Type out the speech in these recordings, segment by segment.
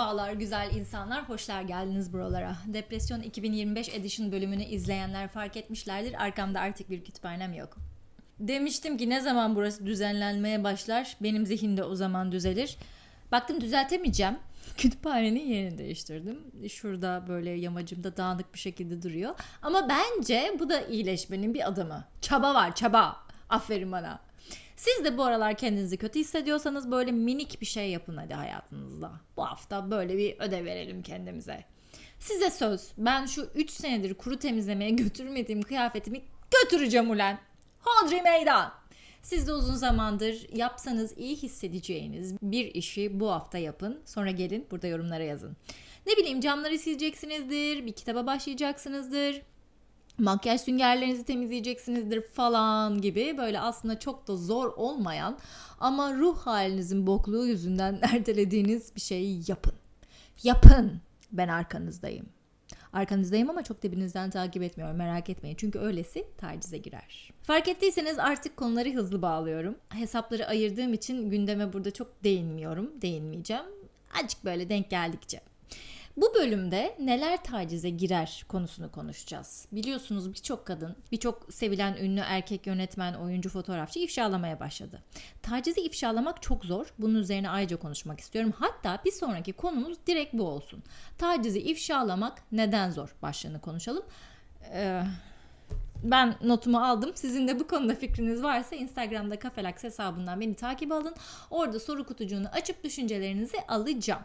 Merhabalar güzel insanlar, hoşlar geldiniz buralara. Depresyon 2025 Edition bölümünü izleyenler fark etmişlerdir. Arkamda artık bir kütüphanem yok. Demiştim ki ne zaman burası düzenlenmeye başlar, benim zihinde o zaman düzelir. Baktım düzeltemeyeceğim. Kütüphanenin yerini değiştirdim. Şurada böyle yamacımda dağınık bir şekilde duruyor. Ama bence bu da iyileşmenin bir adımı. Çaba var, çaba. Aferin bana. Siz de bu aralar kendinizi kötü hissediyorsanız böyle minik bir şey yapın hadi hayatınızda. Bu hafta böyle bir ödev verelim kendimize. Size söz ben şu 3 senedir kuru temizlemeye götürmediğim kıyafetimi götüreceğim ulen. Hodri meydan. Siz de uzun zamandır yapsanız iyi hissedeceğiniz bir işi bu hafta yapın. Sonra gelin burada yorumlara yazın. Ne bileyim camları sileceksinizdir, bir kitaba başlayacaksınızdır, makyaj süngerlerinizi temizleyeceksinizdir falan gibi böyle aslında çok da zor olmayan ama ruh halinizin bokluğu yüzünden ertelediğiniz bir şeyi yapın. Yapın. Ben arkanızdayım. Arkanızdayım ama çok dibinizden takip etmiyorum merak etmeyin. Çünkü öylesi tacize girer. Fark ettiyseniz artık konuları hızlı bağlıyorum. Hesapları ayırdığım için gündeme burada çok değinmiyorum. Değinmeyeceğim. Azıcık böyle denk geldikçe. Bu bölümde neler tacize girer konusunu konuşacağız. Biliyorsunuz birçok kadın, birçok sevilen ünlü erkek yönetmen, oyuncu, fotoğrafçı ifşalamaya başladı. Tacizi ifşalamak çok zor. Bunun üzerine ayrıca konuşmak istiyorum. Hatta bir sonraki konumuz direkt bu olsun. Tacizi ifşalamak neden zor başlığını konuşalım. Ee, ben notumu aldım. Sizin de bu konuda fikriniz varsa Instagram'da Kafelax hesabından beni takip alın. Orada soru kutucuğunu açıp düşüncelerinizi alacağım.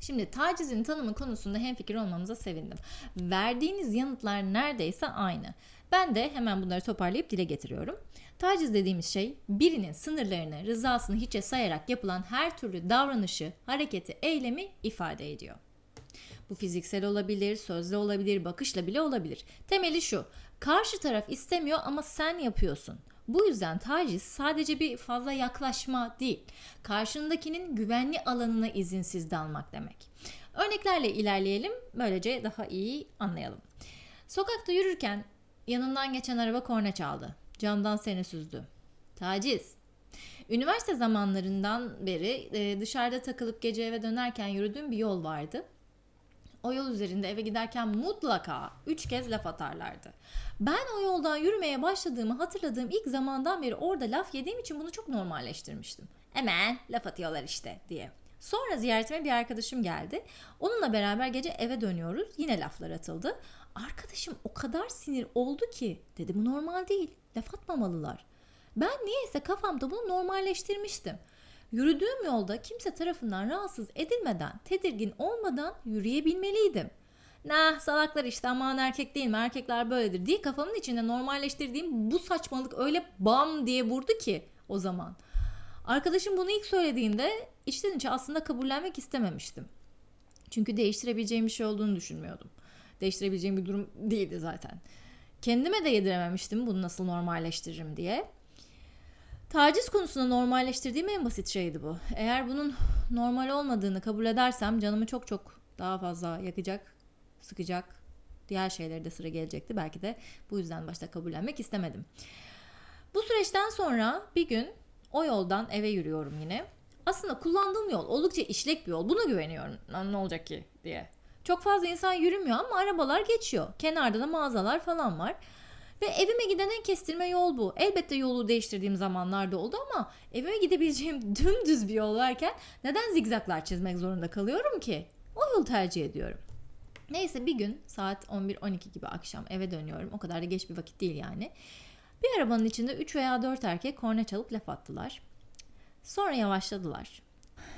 Şimdi tacizin tanımı konusunda hemfikir olmamıza sevindim. Verdiğiniz yanıtlar neredeyse aynı. Ben de hemen bunları toparlayıp dile getiriyorum. Taciz dediğimiz şey birinin sınırlarını, rızasını hiçe sayarak yapılan her türlü davranışı, hareketi, eylemi ifade ediyor. Bu fiziksel olabilir, sözlü olabilir, bakışla bile olabilir. Temeli şu. Karşı taraf istemiyor ama sen yapıyorsun. Bu yüzden taciz sadece bir fazla yaklaşma değil. Karşındakinin güvenli alanına izinsiz dalmak demek. Örneklerle ilerleyelim. Böylece daha iyi anlayalım. Sokakta yürürken yanından geçen araba korna çaldı. Camdan seni süzdü. Taciz. Üniversite zamanlarından beri e, dışarıda takılıp gece eve dönerken yürüdüğüm bir yol vardı. O yol üzerinde eve giderken mutlaka üç kez laf atarlardı. Ben o yoldan yürümeye başladığımı hatırladığım ilk zamandan beri orada laf yediğim için bunu çok normalleştirmiştim. Hemen laf atıyorlar işte diye. Sonra ziyaretime bir arkadaşım geldi. Onunla beraber gece eve dönüyoruz. Yine laflar atıldı. Arkadaşım o kadar sinir oldu ki dedi bu normal değil. Laf atmamalılar. Ben niyeyse kafamda bunu normalleştirmiştim. Yürüdüğüm yolda kimse tarafından rahatsız edilmeden, tedirgin olmadan yürüyebilmeliydim. Nah salaklar işte aman erkek değil mi erkekler böyledir diye kafamın içinde normalleştirdiğim bu saçmalık öyle bam diye vurdu ki o zaman. Arkadaşım bunu ilk söylediğinde içten içe aslında kabullenmek istememiştim. Çünkü değiştirebileceğim bir şey olduğunu düşünmüyordum. Değiştirebileceğim bir durum değildi zaten. Kendime de yedirememiştim bunu nasıl normalleştiririm diye. Taciz konusunda normalleştirdiğim en basit şeydi bu. Eğer bunun normal olmadığını kabul edersem canımı çok çok daha fazla yakacak, sıkacak, diğer şeylere de sıra gelecekti. Belki de bu yüzden başta kabullenmek istemedim. Bu süreçten sonra bir gün o yoldan eve yürüyorum yine. Aslında kullandığım yol oldukça işlek bir yol. Buna güveniyorum. Ne olacak ki diye. Çok fazla insan yürümüyor ama arabalar geçiyor. Kenarda da mağazalar falan var. Ve evime giden en kestirme yol bu. Elbette yolu değiştirdiğim zamanlarda oldu ama evime gidebileceğim dümdüz bir yol varken neden zigzaklar çizmek zorunda kalıyorum ki? O yolu tercih ediyorum. Neyse bir gün saat 11-12 gibi akşam eve dönüyorum. O kadar da geç bir vakit değil yani. Bir arabanın içinde 3 veya 4 erkek korna çalıp laf attılar. Sonra yavaşladılar.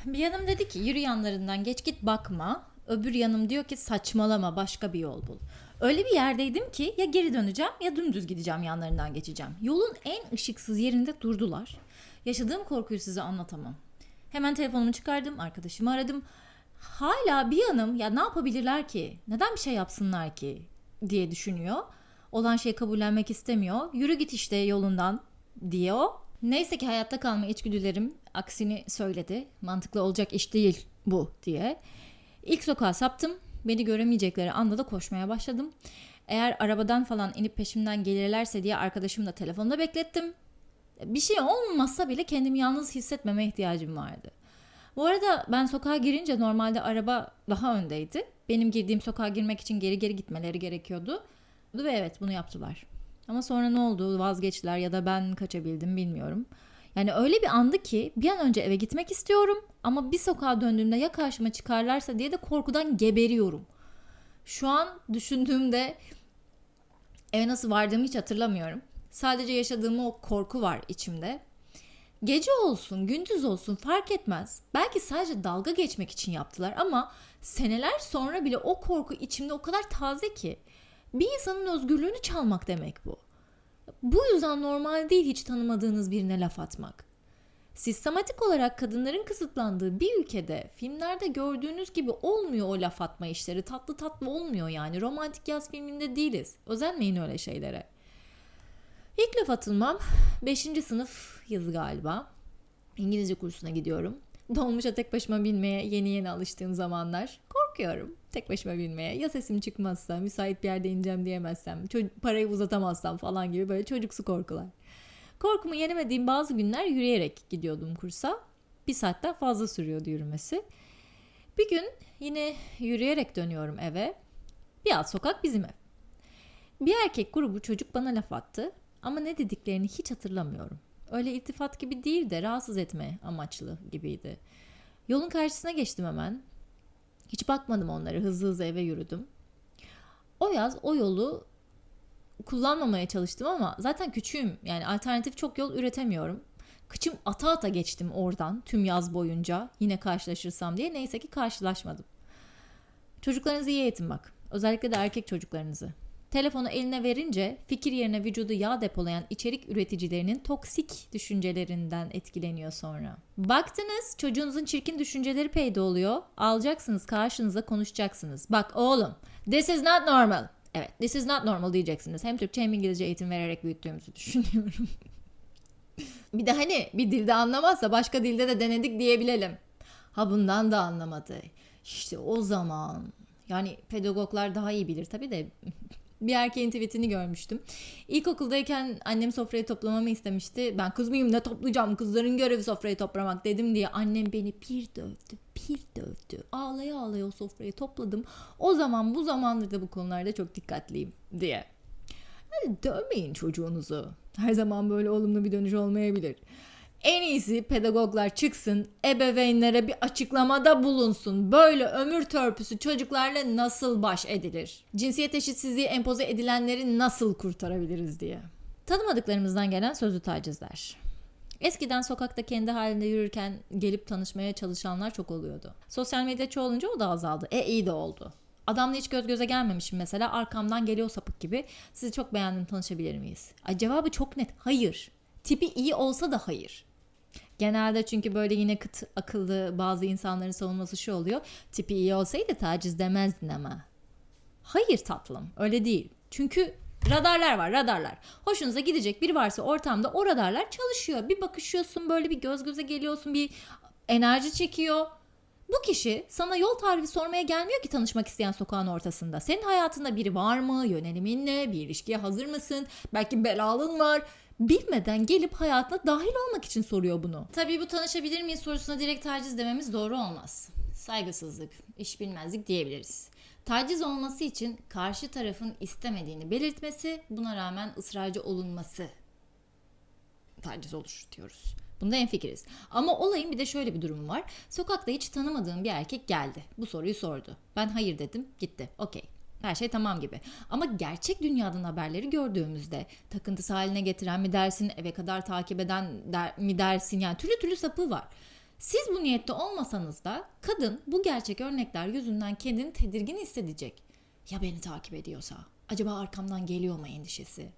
Bir yanım dedi ki yürü yanlarından geç git bakma. Öbür yanım diyor ki saçmalama başka bir yol bul. Öyle bir yerdeydim ki ya geri döneceğim ya dümdüz gideceğim yanlarından geçeceğim. Yolun en ışıksız yerinde durdular. Yaşadığım korkuyu size anlatamam. Hemen telefonumu çıkardım, arkadaşımı aradım. Hala bir yanım ya ne yapabilirler ki? Neden bir şey yapsınlar ki? diye düşünüyor. Olan şeyi kabullenmek istemiyor. Yürü git işte yolundan diyor. Neyse ki hayatta kalma içgüdülerim aksini söyledi. Mantıklı olacak iş değil bu diye. İlk sokağa saptım. Beni göremeyecekleri anda da koşmaya başladım. Eğer arabadan falan inip peşimden gelirlerse diye arkadaşımı da telefonda beklettim. Bir şey olmasa bile kendimi yalnız hissetmeme ihtiyacım vardı. Bu arada ben sokağa girince normalde araba daha öndeydi. Benim girdiğim sokağa girmek için geri geri gitmeleri gerekiyordu. Ve evet bunu yaptılar. Ama sonra ne oldu vazgeçtiler ya da ben kaçabildim bilmiyorum. Yani öyle bir andı ki bir an önce eve gitmek istiyorum ama bir sokağa döndüğümde ya karşıma çıkarlarsa diye de korkudan geberiyorum. Şu an düşündüğümde eve nasıl vardığımı hiç hatırlamıyorum. Sadece yaşadığım o korku var içimde. Gece olsun, gündüz olsun fark etmez. Belki sadece dalga geçmek için yaptılar ama seneler sonra bile o korku içimde o kadar taze ki. Bir insanın özgürlüğünü çalmak demek bu. Bu yüzden normal değil hiç tanımadığınız birine laf atmak. Sistematik olarak kadınların kısıtlandığı bir ülkede filmlerde gördüğünüz gibi olmuyor o laf atma işleri. Tatlı tatlı olmuyor yani. Romantik yaz filminde değiliz. Özenmeyin öyle şeylere. İlk laf atılmam 5. sınıf yazı galiba. İngilizce kursuna gidiyorum. Dolmuşa tek başıma binmeye yeni yeni alıştığım zamanlar. Korkuyorum tek başıma binmeye. Ya sesim çıkmazsa, müsait bir yerde ineceğim diyemezsem, parayı uzatamazsam falan gibi böyle çocuksu korkular. Korkumu yenemediğim bazı günler yürüyerek gidiyordum kursa. Bir saatten fazla sürüyordu yürümesi. Bir gün yine yürüyerek dönüyorum eve. Bir alt sokak bizim ev. Bir erkek grubu çocuk bana laf attı ama ne dediklerini hiç hatırlamıyorum. Öyle iltifat gibi değil de rahatsız etme amaçlı gibiydi. Yolun karşısına geçtim hemen. Hiç bakmadım onlara hızlı hızlı eve yürüdüm. O yaz o yolu kullanmamaya çalıştım ama zaten küçüğüm. Yani alternatif çok yol üretemiyorum. Kıçım ata ata geçtim oradan tüm yaz boyunca yine karşılaşırsam diye. Neyse ki karşılaşmadım. Çocuklarınızı iyi eğitin bak. Özellikle de erkek çocuklarınızı. Telefonu eline verince fikir yerine vücudu yağ depolayan içerik üreticilerinin toksik düşüncelerinden etkileniyor sonra. Baktınız çocuğunuzun çirkin düşünceleri peyda oluyor. Alacaksınız karşınıza konuşacaksınız. Bak oğlum this is not normal. Evet this is not normal diyeceksiniz. Hem Türkçe hem İngilizce eğitim vererek büyüttüğümüzü düşünüyorum. bir de hani bir dilde anlamazsa başka dilde de denedik diyebilelim. Ha bundan da anlamadı. İşte o zaman yani pedagoglar daha iyi bilir tabii de bir erkeğin tweetini görmüştüm. İlkokuldayken annem sofrayı toplamamı istemişti. Ben kız mıyım ne toplayacağım kızların görevi sofrayı toplamak dedim diye annem beni bir dövdü bir dövdü. Ağlaya ağlaya o sofrayı topladım. O zaman bu zamandır da bu konularda çok dikkatliyim diye. Yani dövmeyin çocuğunuzu. Her zaman böyle olumlu bir dönüş olmayabilir. En iyisi pedagoglar çıksın, ebeveynlere bir açıklamada bulunsun. Böyle ömür törpüsü çocuklarla nasıl baş edilir? Cinsiyet eşitsizliği empoze edilenleri nasıl kurtarabiliriz diye. Tanımadıklarımızdan gelen sözlü tacizler. Eskiden sokakta kendi halinde yürürken gelip tanışmaya çalışanlar çok oluyordu. Sosyal medya çoğalınca o da azaldı. E iyi de oldu. Adamla hiç göz göze gelmemişim mesela arkamdan geliyor sapık gibi. Sizi çok beğendim tanışabilir miyiz? Ay cevabı çok net. Hayır. Tipi iyi olsa da hayır. Genelde çünkü böyle yine kıt akıllı bazı insanların savunması şu oluyor. Tipi iyi olsaydı taciz demezdin ama. Hayır tatlım öyle değil. Çünkü radarlar var radarlar. Hoşunuza gidecek biri varsa ortamda o radarlar çalışıyor. Bir bakışıyorsun böyle bir göz göze geliyorsun bir enerji çekiyor. Bu kişi sana yol tarifi sormaya gelmiyor ki tanışmak isteyen sokağın ortasında. Senin hayatında biri var mı? Yönelimin ne? Bir ilişkiye hazır mısın? Belki belalın var bilmeden gelip hayatına dahil olmak için soruyor bunu. Tabii bu tanışabilir miyiz sorusuna direkt taciz dememiz doğru olmaz. Saygısızlık, iş bilmezlik diyebiliriz. Taciz olması için karşı tarafın istemediğini belirtmesi, buna rağmen ısrarcı olunması taciz olur diyoruz. Bunda en fikiriz. Ama olayın bir de şöyle bir durumu var. Sokakta hiç tanımadığım bir erkek geldi. Bu soruyu sordu. Ben hayır dedim, gitti. Okey. Her şey tamam gibi. Ama gerçek dünyadan haberleri gördüğümüzde takıntısı haline getiren mi dersin, eve kadar takip eden der, mi dersin yani türlü türlü sapı var. Siz bu niyette olmasanız da kadın bu gerçek örnekler yüzünden kendini tedirgin hissedecek. Ya beni takip ediyorsa? Acaba arkamdan geliyor mu endişesi?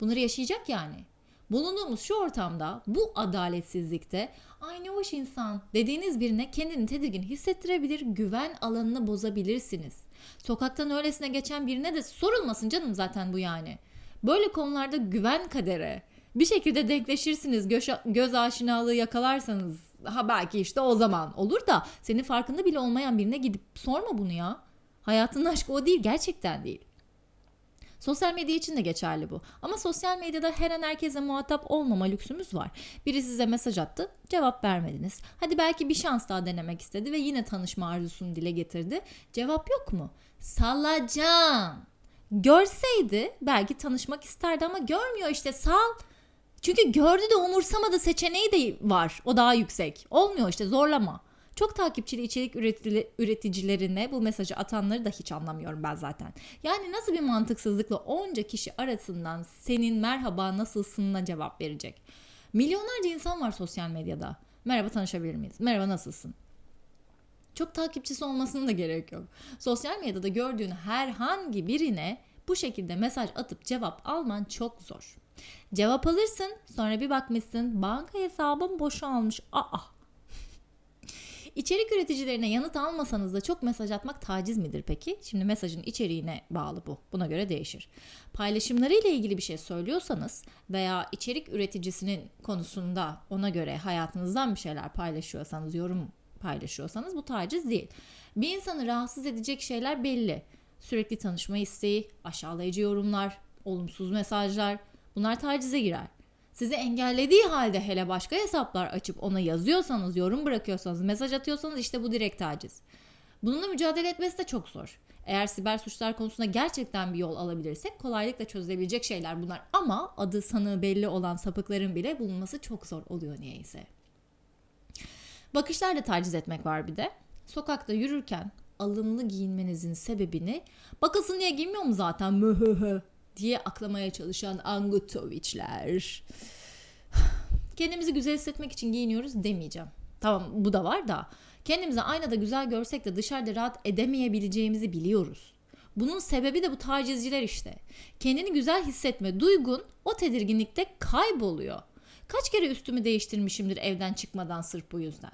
Bunları yaşayacak yani. Bulunduğumuz şu ortamda bu adaletsizlikte aynı hoş insan dediğiniz birine kendini tedirgin hissettirebilir, güven alanını bozabilirsiniz. Sokaktan öylesine geçen birine de sorulmasın canım zaten bu yani. Böyle konularda güven kadere. Bir şekilde denkleşirsiniz, göz, göz aşinalığı yakalarsanız ha belki işte o zaman olur da senin farkında bile olmayan birine gidip sorma bunu ya. Hayatının aşkı o değil gerçekten değil. Sosyal medya için de geçerli bu. Ama sosyal medyada her an herkese muhatap olmama lüksümüz var. Biri size mesaj attı, cevap vermediniz. Hadi belki bir şans daha denemek istedi ve yine tanışma arzusunu dile getirdi. Cevap yok mu? Salacan. Görseydi belki tanışmak isterdi ama görmüyor işte sal. Çünkü gördü de umursamadı seçeneği de var. O daha yüksek. Olmuyor işte zorlama. Çok takipçili içerik üreticilerine bu mesajı atanları da hiç anlamıyorum ben zaten. Yani nasıl bir mantıksızlıkla onca kişi arasından senin merhaba nasılsınla cevap verecek. Milyonlarca insan var sosyal medyada. Merhaba tanışabilir miyiz? Merhaba nasılsın? Çok takipçisi olmasına da gerek yok. Sosyal medyada gördüğün herhangi birine bu şekilde mesaj atıp cevap alman çok zor. Cevap alırsın sonra bir bakmışsın banka hesabım boşalmış. Aa İçerik üreticilerine yanıt almasanız da çok mesaj atmak taciz midir peki? Şimdi mesajın içeriğine bağlı bu. Buna göre değişir. Paylaşımları ile ilgili bir şey söylüyorsanız veya içerik üreticisinin konusunda ona göre hayatınızdan bir şeyler paylaşıyorsanız, yorum paylaşıyorsanız bu taciz değil. Bir insanı rahatsız edecek şeyler belli. Sürekli tanışma isteği, aşağılayıcı yorumlar, olumsuz mesajlar bunlar tacize girer. Sizi engellediği halde hele başka hesaplar açıp ona yazıyorsanız, yorum bırakıyorsanız, mesaj atıyorsanız işte bu direkt taciz. Bununla mücadele etmesi de çok zor. Eğer siber suçlar konusunda gerçekten bir yol alabilirsek kolaylıkla çözülebilecek şeyler bunlar. Ama adı sanığı belli olan sapıkların bile bulunması çok zor oluyor niyeyse. Bakışlarla taciz etmek var bir de. Sokakta yürürken alımlı giyinmenizin sebebini bakasın niye giymiyor mu zaten diye aklamaya çalışan Angutoviçler. Kendimizi güzel hissetmek için giyiniyoruz demeyeceğim. Tamam bu da var da kendimizi aynada güzel görsek de dışarıda rahat edemeyebileceğimizi biliyoruz. Bunun sebebi de bu tacizciler işte. Kendini güzel hissetme duygun o tedirginlikte kayboluyor. Kaç kere üstümü değiştirmişimdir evden çıkmadan sırf bu yüzden.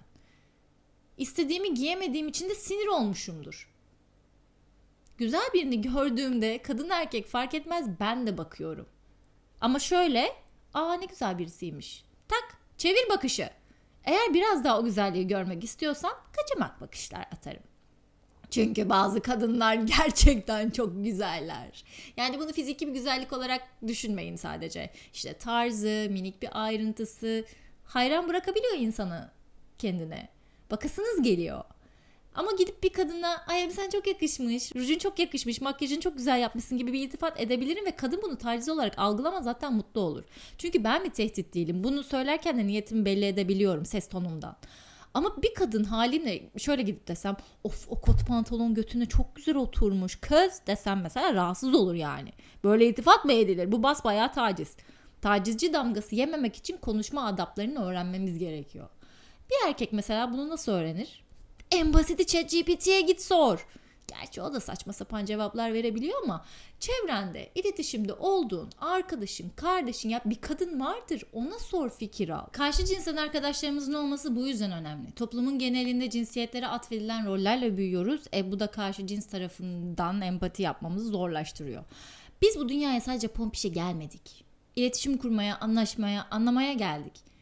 İstediğimi giyemediğim için de sinir olmuşumdur. Güzel birini gördüğümde kadın erkek fark etmez ben de bakıyorum. Ama şöyle, aa ne güzel birisiymiş. Tak, çevir bakışı. Eğer biraz daha o güzelliği görmek istiyorsan kaçamak bakışlar atarım. Çünkü bazı kadınlar gerçekten çok güzeller. Yani bunu fiziki bir güzellik olarak düşünmeyin sadece. İşte tarzı, minik bir ayrıntısı hayran bırakabiliyor insanı kendine. Bakasınız geliyor. Ama gidip bir kadına ay sen çok yakışmış, rujun çok yakışmış, makyajın çok güzel yapmışsın gibi bir iltifat edebilirim ve kadın bunu taciz olarak algılamaz zaten mutlu olur. Çünkü ben bir tehdit değilim. Bunu söylerken de niyetimi belli edebiliyorum ses tonumdan. Ama bir kadın halimle şöyle gidip desem of o kot pantolon götüne çok güzel oturmuş kız desem mesela rahatsız olur yani. Böyle iltifat mı edilir? Bu basbayağı taciz. Tacizci damgası yememek için konuşma adaplarını öğrenmemiz gerekiyor. Bir erkek mesela bunu nasıl öğrenir? En basiti ChatGPT'ye git sor. Gerçi o da saçma sapan cevaplar verebiliyor ama çevrende, iletişimde olduğun arkadaşın, kardeşin ya bir kadın vardır ona sor fikir al. Karşı cinsten arkadaşlarımızın olması bu yüzden önemli. Toplumun genelinde cinsiyetlere atfedilen rollerle büyüyoruz. E bu da karşı cins tarafından empati yapmamızı zorlaştırıyor. Biz bu dünyaya sadece pompişe gelmedik. İletişim kurmaya, anlaşmaya, anlamaya geldik.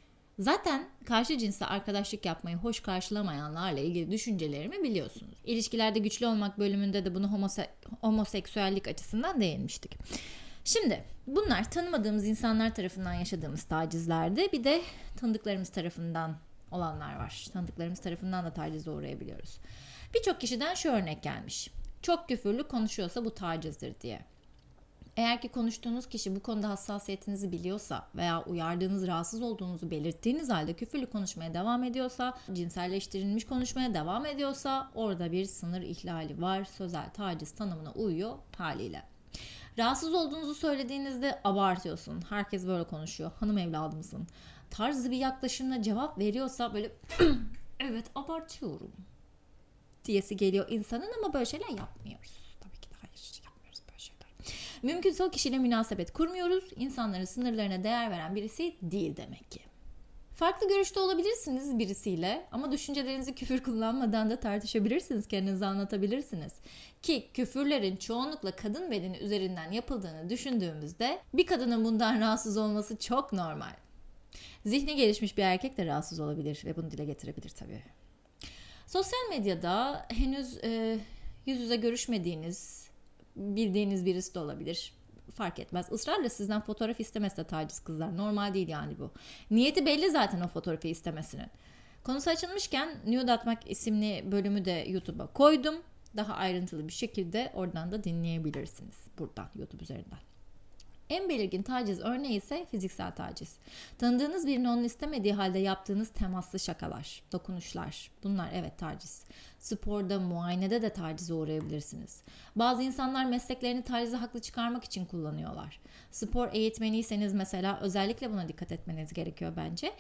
Zaten karşı cinsle arkadaşlık yapmayı hoş karşılamayanlarla ilgili düşüncelerimi biliyorsunuz. İlişkilerde güçlü olmak bölümünde de bunu homose- homoseksüellik açısından değinmiştik. Şimdi bunlar tanımadığımız insanlar tarafından yaşadığımız tacizlerde bir de tanıdıklarımız tarafından olanlar var. Tanıdıklarımız tarafından da tacize uğrayabiliyoruz. Birçok kişiden şu örnek gelmiş. Çok küfürlü konuşuyorsa bu tacizdir diye. Eğer ki konuştuğunuz kişi bu konuda hassasiyetinizi biliyorsa veya uyardığınız, rahatsız olduğunuzu belirttiğiniz halde küfürlü konuşmaya devam ediyorsa, cinselleştirilmiş konuşmaya devam ediyorsa orada bir sınır ihlali var. Sözel taciz tanımına uyuyor haliyle. Rahatsız olduğunuzu söylediğinizde abartıyorsun. Herkes böyle konuşuyor. Hanım evladımsın. Tarzı bir yaklaşımla cevap veriyorsa böyle evet abartıyorum diyesi geliyor insanın ama böyle şeyler yapmıyoruz. Tabii ki de hayır yapmıyoruz böyle şeyler. Mümkünse o kişiyle münasebet kurmuyoruz. İnsanların sınırlarına değer veren birisi değil demek ki. Farklı görüşte olabilirsiniz birisiyle ama düşüncelerinizi küfür kullanmadan da tartışabilirsiniz, kendinizi anlatabilirsiniz. Ki küfürlerin çoğunlukla kadın bedeni üzerinden yapıldığını düşündüğümüzde bir kadının bundan rahatsız olması çok normal. Zihni gelişmiş bir erkek de rahatsız olabilir ve bunu dile getirebilir tabii. Sosyal medyada henüz e, yüz yüze görüşmediğiniz, bildiğiniz birisi de olabilir. fark etmez. Israrla sizden fotoğraf istemesi de taciz kızlar. Normal değil yani bu. Niyeti belli zaten o fotoğrafı istemesinin. Konusu açılmışken Nude Atmak isimli bölümü de YouTube'a koydum. Daha ayrıntılı bir şekilde oradan da dinleyebilirsiniz. Buradan YouTube üzerinden. En belirgin taciz örneği ise fiziksel taciz. Tanıdığınız birinin onu istemediği halde yaptığınız temaslı şakalar, dokunuşlar. Bunlar evet taciz. Sporda, muayenede de tacize uğrayabilirsiniz. Bazı insanlar mesleklerini tacize haklı çıkarmak için kullanıyorlar. Spor eğitmeniyseniz mesela özellikle buna dikkat etmeniz gerekiyor bence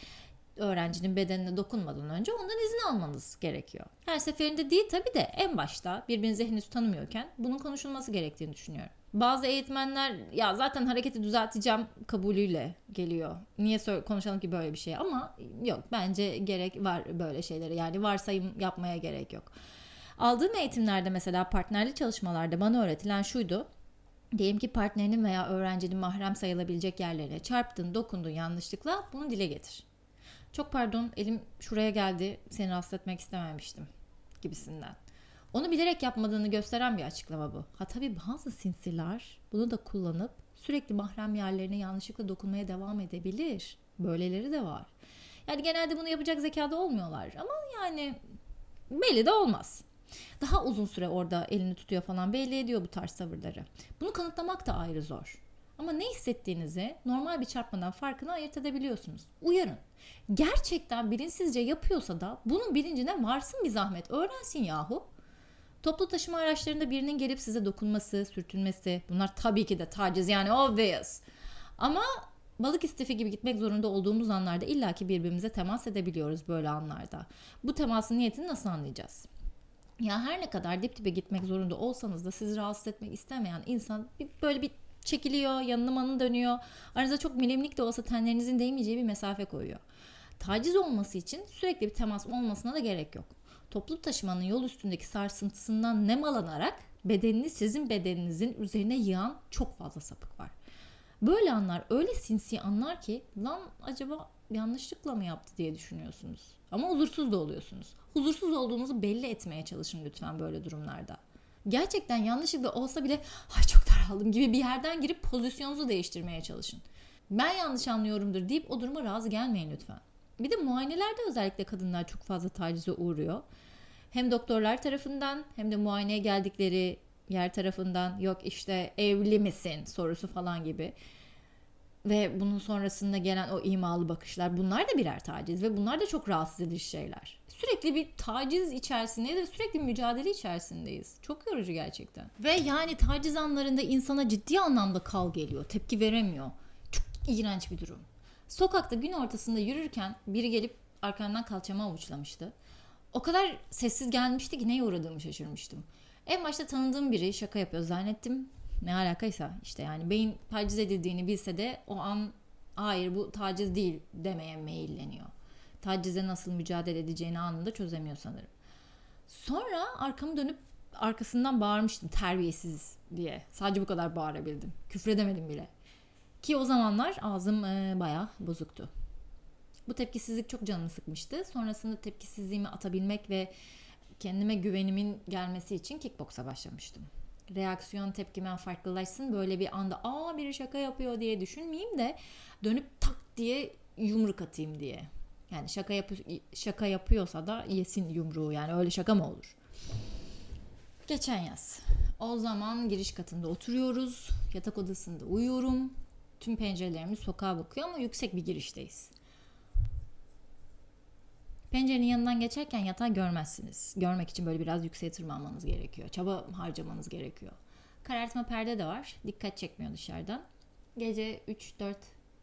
öğrencinin bedenine dokunmadan önce ondan izin almanız gerekiyor. Her seferinde değil tabii de en başta birbirinizi henüz tanımıyorken bunun konuşulması gerektiğini düşünüyorum. Bazı eğitmenler ya zaten hareketi düzelteceğim kabulüyle geliyor. Niye konuşalım ki böyle bir şey ama yok bence gerek var böyle şeylere yani varsayım yapmaya gerek yok. Aldığım eğitimlerde mesela partnerli çalışmalarda bana öğretilen şuydu. Diyelim ki partnerinin veya öğrencinin mahrem sayılabilecek yerlerine çarptın, dokundun yanlışlıkla bunu dile getir. Çok pardon elim şuraya geldi seni rahatsız etmek istememiştim gibisinden. Onu bilerek yapmadığını gösteren bir açıklama bu. Ha tabii bazı sinsiler bunu da kullanıp sürekli mahrem yerlerine yanlışlıkla dokunmaya devam edebilir. Böyleleri de var. Yani genelde bunu yapacak zekada olmuyorlar ama yani belli de olmaz. Daha uzun süre orada elini tutuyor falan belli ediyor bu tarz tavırları. Bunu kanıtlamak da ayrı zor. Ama ne hissettiğinizi normal bir çarpmadan farkını ayırt edebiliyorsunuz. Uyarın. Gerçekten bilinçsizce yapıyorsa da bunun bilincine varsın bir zahmet. Öğrensin yahu. Toplu taşıma araçlarında birinin gelip size dokunması, sürtünmesi bunlar tabii ki de taciz yani obvious. Ama balık istifi gibi gitmek zorunda olduğumuz anlarda illaki birbirimize temas edebiliyoruz böyle anlarda. Bu temasın niyetini nasıl anlayacağız? Ya her ne kadar dip dibe gitmek zorunda olsanız da sizi rahatsız etmek istemeyen insan böyle bir çekiliyor, yanına manı dönüyor. Aranızda çok milimlik de olsa tenlerinizin değmeyeceği bir mesafe koyuyor. Taciz olması için sürekli bir temas olmasına da gerek yok. Toplu taşımanın yol üstündeki sarsıntısından nemalanarak bedenini sizin bedeninizin üzerine yığan çok fazla sapık var. Böyle anlar öyle sinsi anlar ki lan acaba yanlışlıkla mı yaptı diye düşünüyorsunuz. Ama huzursuz da oluyorsunuz. Huzursuz olduğunuzu belli etmeye çalışın lütfen böyle durumlarda. Gerçekten yanlışlıkla olsa bile ay çok daraldım gibi bir yerden girip pozisyonunuzu değiştirmeye çalışın. Ben yanlış anlıyorumdur deyip o duruma razı gelmeyin lütfen. Bir de muayenelerde özellikle kadınlar çok fazla tacize uğruyor. Hem doktorlar tarafından hem de muayeneye geldikleri yer tarafından yok işte evli misin sorusu falan gibi. Ve bunun sonrasında gelen o imalı bakışlar bunlar da birer taciz ve bunlar da çok rahatsız edici şeyler. Sürekli bir taciz içerisindeyiz ve sürekli mücadele içerisindeyiz. Çok yorucu gerçekten. Ve yani taciz anlarında insana ciddi anlamda kal geliyor. Tepki veremiyor. Çok iğrenç bir durum. Sokakta gün ortasında yürürken biri gelip arkamdan kalçama avuçlamıştı. O kadar sessiz gelmişti ki neye uğradığımı şaşırmıştım. En başta tanıdığım biri şaka yapıyor zannettim. Ne alakaysa işte yani beyin taciz edildiğini bilse de o an hayır bu taciz değil demeye meyilleniyor. Tacize nasıl mücadele edeceğini anında çözemiyor sanırım. Sonra arkamı dönüp arkasından bağırmıştım terbiyesiz diye. Sadece bu kadar bağırabildim. Küfredemedim bile. Ki o zamanlar ağzım e, bayağı bozuktu. Bu tepkisizlik çok canımı sıkmıştı. Sonrasında tepkisizliğimi atabilmek ve kendime güvenimin gelmesi için kickboksa başlamıştım. Reaksiyon tepkimen farklılaşsın. Böyle bir anda aa biri şaka yapıyor diye düşünmeyeyim de dönüp tak diye yumruk atayım diye. Yani şaka yap şaka yapıyorsa da yesin yumruğu yani öyle şaka mı olur? Geçen yaz. O zaman giriş katında oturuyoruz. Yatak odasında uyuyorum. Tüm pencerelerimiz sokağa bakıyor ama yüksek bir girişteyiz. Pencerenin yanından geçerken yatağı görmezsiniz. Görmek için böyle biraz yükseğe tırmanmanız gerekiyor. Çaba harcamanız gerekiyor. Karartma perde de var. Dikkat çekmiyor dışarıdan. Gece 3-4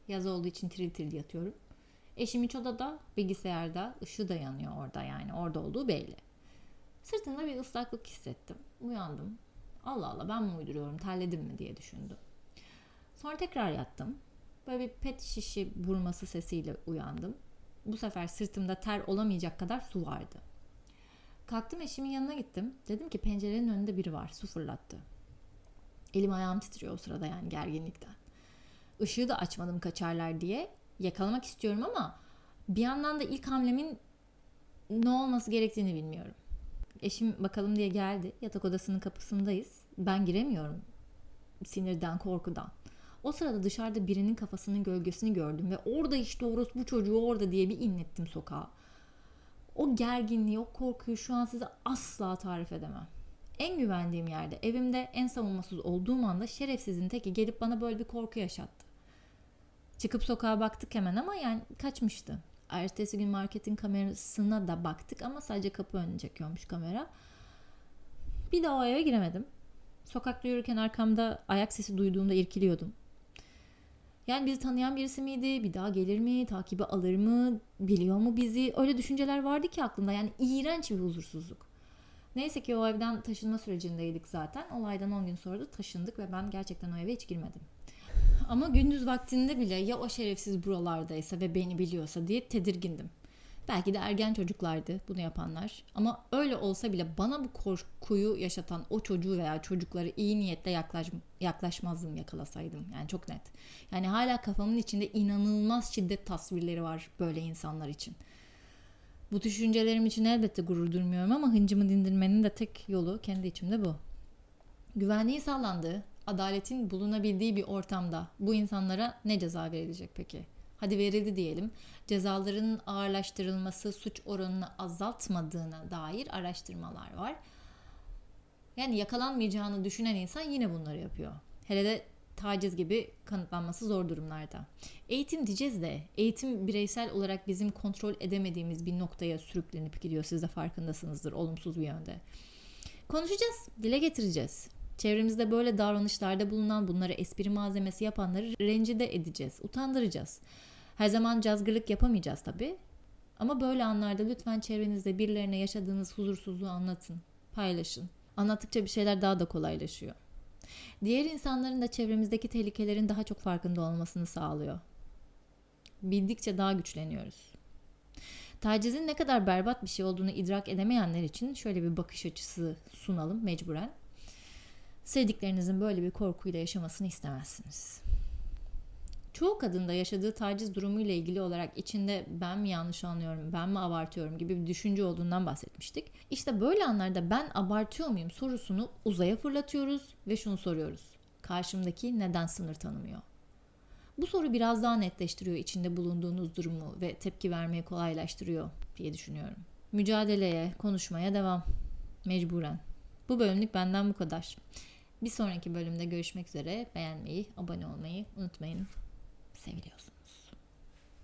yaz olduğu için tiril tiril yatıyorum. Eşim iç odada, bilgisayarda, ışığı da yanıyor orada yani. Orada olduğu belli. Sırtımda bir ıslaklık hissettim. Uyandım. Allah Allah ben mi uyduruyorum, terledim mi diye düşündüm. Sonra tekrar yattım. Böyle bir pet şişi vurması sesiyle uyandım. Bu sefer sırtımda ter olamayacak kadar su vardı. Kalktım eşimin yanına gittim. Dedim ki pencerenin önünde biri var. Su fırlattı. Elim ayağım titriyor o sırada yani gerginlikten. Işığı da açmadım kaçarlar diye. Yakalamak istiyorum ama bir yandan da ilk hamlemin ne olması gerektiğini bilmiyorum. Eşim bakalım diye geldi. Yatak odasının kapısındayız. Ben giremiyorum. Sinirden, korkudan. O sırada dışarıda birinin kafasının gölgesini gördüm ve orada işte orospu çocuğu orada diye bir inlettim sokağa. O gerginliği, o korkuyu şu an size asla tarif edemem. En güvendiğim yerde, evimde en savunmasız olduğum anda şerefsizin teki gelip bana böyle bir korku yaşattı. Çıkıp sokağa baktık hemen ama yani kaçmıştı. Ertesi gün marketin kamerasına da baktık ama sadece kapı önünü çekiyormuş kamera. Bir daha o eve giremedim. Sokakta yürürken arkamda ayak sesi duyduğumda irkiliyordum. Yani bizi tanıyan birisi miydi? Bir daha gelir mi? Takibi alır mı? Biliyor mu bizi? Öyle düşünceler vardı ki aklımda. Yani iğrenç bir huzursuzluk. Neyse ki o evden taşınma sürecindeydik zaten. Olaydan 10 gün sonra da taşındık ve ben gerçekten o eve hiç girmedim. Ama gündüz vaktinde bile ya o şerefsiz buralardaysa ve beni biliyorsa diye tedirgindim. Belki de ergen çocuklardı bunu yapanlar. Ama öyle olsa bile bana bu korkuyu yaşatan o çocuğu veya çocukları iyi niyetle yaklaş, yaklaşmazdım yakalasaydım. Yani çok net. Yani hala kafamın içinde inanılmaz şiddet tasvirleri var böyle insanlar için. Bu düşüncelerim için elbette gurur duymuyorum ama hıncımı dindirmenin de tek yolu kendi içimde bu. Güvenliği sağlandığı, adaletin bulunabildiği bir ortamda bu insanlara ne ceza verilecek peki? Hadi verildi diyelim. Cezaların ağırlaştırılması suç oranını azaltmadığına dair araştırmalar var. Yani yakalanmayacağını düşünen insan yine bunları yapıyor. Hele de taciz gibi kanıtlanması zor durumlarda. Eğitim diyeceğiz de eğitim bireysel olarak bizim kontrol edemediğimiz bir noktaya sürüklenip gidiyor. Siz de farkındasınızdır olumsuz bir yönde. Konuşacağız, dile getireceğiz. Çevremizde böyle davranışlarda bulunan bunları espri malzemesi yapanları rencide edeceğiz, utandıracağız. Her zaman cazgırlık yapamayacağız tabii. Ama böyle anlarda lütfen çevrenizde birilerine yaşadığınız huzursuzluğu anlatın, paylaşın. Anlattıkça bir şeyler daha da kolaylaşıyor. Diğer insanların da çevremizdeki tehlikelerin daha çok farkında olmasını sağlıyor. Bildikçe daha güçleniyoruz. Tacizin ne kadar berbat bir şey olduğunu idrak edemeyenler için şöyle bir bakış açısı sunalım mecburen. Sevdiklerinizin böyle bir korkuyla yaşamasını istemezsiniz. Çoğu kadında yaşadığı taciz durumuyla ilgili olarak içinde ben mi yanlış anlıyorum, ben mi abartıyorum gibi bir düşünce olduğundan bahsetmiştik. İşte böyle anlarda ben abartıyor muyum sorusunu uzaya fırlatıyoruz ve şunu soruyoruz. Karşımdaki neden sınır tanımıyor? Bu soru biraz daha netleştiriyor içinde bulunduğunuz durumu ve tepki vermeyi kolaylaştırıyor diye düşünüyorum. Mücadeleye, konuşmaya devam. Mecburen. Bu bölümlük benden bu kadar. Bir sonraki bölümde görüşmek üzere. Beğenmeyi, abone olmayı unutmayın. Seviliyorsun.